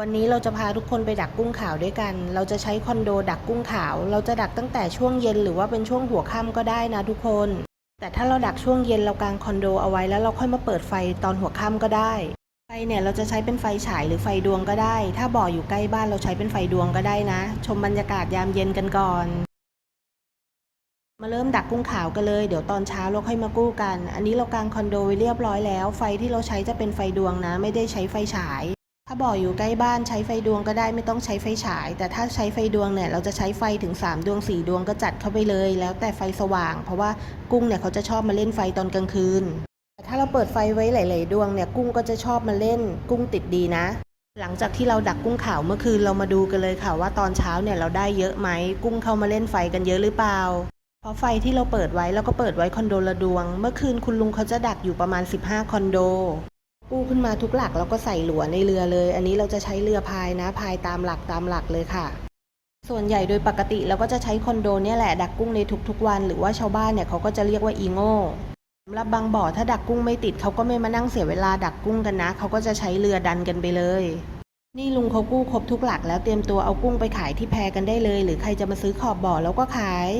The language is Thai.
วันนี้เราจะพาทุกคนไปดักกุ้งขาวด้วยกัน เราจะใช้คอนโดดักกุ้งขาว เราจะดักตั้งแต่ช่วงเย็นหรือว่าเป็นช่วงหัวค่ำก็ได้นะทุกคน แต่ถ้าเราดักช่วงเย็นเรากางคอนโดเอาไว้แล้วเราค่อยมาเปิดไฟตอนหัวค่ำก็ได้ ไฟเนี่ยเราจะใช้เป็นไฟฉายหรือไฟดวงก็ได้ ถ้าบ่ออยู่ใกล้บ้านเราใช้เป็นไฟดวงก็ได้นะ ชมบรรยากาศยามเย็นกันก่อน มาเริ่มดักกุ้งขาวกันเลย เดี๋ยวตอนเช้าเราค่อยมากู้กัน อันนี้เรากางคอนโดไว้เรียบร้อยแล้ว ไฟที่เราใช้จะเป็นไฟดวงนะ ไม่ได้ใช้ไฟฉาย ถ้าบ่ออยู่ใกล้บ้านใช้ไฟดวงก็ได้ไม่ต้องใช้ไฟฉาย แต่ถ้าใช้ไฟดวงเนี่ยเราจะใช้ไฟถึง 3 ดวง 4 ดวงก็จัดเข้าไปเลย แล้วแต่ไฟสว่าง เพราะว่ากุ้งเนี่ยเขาจะชอบมาเล่นไฟตอนกลางคืน แต่ถ้าเราเปิดไฟไว้หลาย ๆ ดวงเนี่ยกุ้งก็จะชอบมาเล่นกุ้งติดดีนะ หลังจากที่เราดักกุ้งขาวเมื่อคืนเรามาดูกันเลยค่ะว่าตอนเช้าเนี่ยเราได้เยอะไหมกุ้งเข้ามาเล่นไฟกันเยอะหรือเปล่าเพราะไฟที่เราเปิดไว้เราก็เปิดไว้คอนโดละดวง เมื่อคืนคุณลุงเขาจะดักอยู่ประมาณ 15 คอนโด กู้ขึ้นมาทุกหลักแล้วก็ใส่หลัวในเรือเลย อันนี้เราจะใช้เรือพายนะพายตามหลักตามหลักเลยค่ะ ส่วนใหญ่โดยปกติเราก็จะใช้คอนโดเนี่ยแหละดักกุ้งในทุกๆวัน หรือว่าชาวบ้านเนี่ยเขาก็จะเรียกว่าอีโง่สำหรับบางบ่อถ้าดักกุ้งไม่ติดเขาก็ไม่มานั่งเสียเวลาดักกุ้งกันนะเขาก็จะใช้เรือดันกันไปเลย นี่ลุงเขากู้ครบทุกหลักแล้วเตรียมตัวเอากุ้งไปขายที่แพกันได้เลย หรือใครจะมาซื้อขอบบ่อแล้วก็ขาย